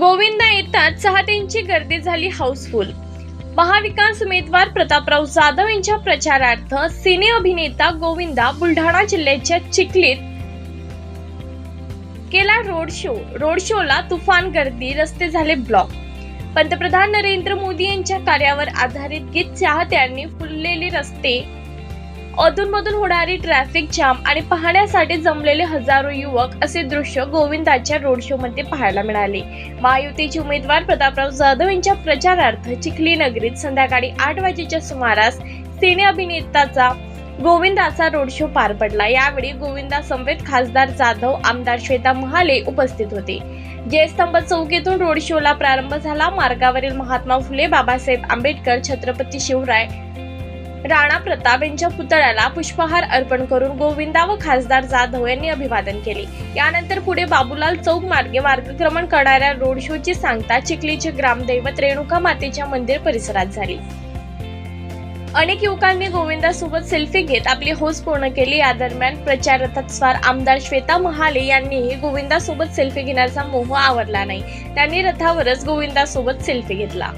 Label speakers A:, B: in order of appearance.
A: गोविंदा येतात चाहत्यांची गर्दी झाली हाऊसफुल. महाविकास उमेदवार प्रतापराव जाधव यांच्या प्रचारार्थ सिने अभिनेता गोविंदा बुलढाणा जिल्ह्याच्या चिखलीत केला रोड शो. रोड शोला तुफान गर्दी रस्ते झाले ब्लॉक. पंतप्रधान नरेंद्र मोदी यांच्या कार्यावर आधारित गीत चाहत्यांनी फुललेले रस्ते अधूनमधून होणारी ट्रॅफिक जाम आणि पाहण्यासाठी जमलेले हजारो युवक असे दृश्य गोविंदाच्या रोड शो मध्ये पाहायला मिळाले. महायुतीचे उमेदवार प्रतापराव जाधव यांच्या प्रचारार्थ चिखली नगरीत संध्याकाळी आठ वाजेच्या सुमारास सिने अभिनेताचा गोविंदाचा रोड शो पार पडला. यावेळी गोविंदा समवेत खासदार जाधव आमदार श्वेता महाले उपस्थित होते. जयस्तंभ चौकीतून रोड शोला प्रारंभ झाला. मार्गावरील महात्मा फुले बाबासाहेब आंबेडकर छत्रपती शिवराय राणा प्रताप यांच्या पुतळ्याला पुष्पहार अर्पण करून गोविंदा व खासदार जाधव यांनी अभिवादन केले. यानंतर पुढे बाबूलाल चौक मार्गे मार्गक्रमण करणाऱ्या रोड शोची सांगता चिखलीचे ग्रामदैवत रेणुका मातेच्या मंदिर परिसरात झाली. अनेक युवकांनी गोविंदासोबत सेल्फी घेत आपली हौस पूर्ण केली. या दरम्यान प्रचार रथात स्वार आमदार श्वेता महाले यांनीही गोविंदासोबत सेल्फी घेण्याचा मोह आवरला नाही. त्यांनी रथावरच गोविंदासोबत सेल्फी घेतला.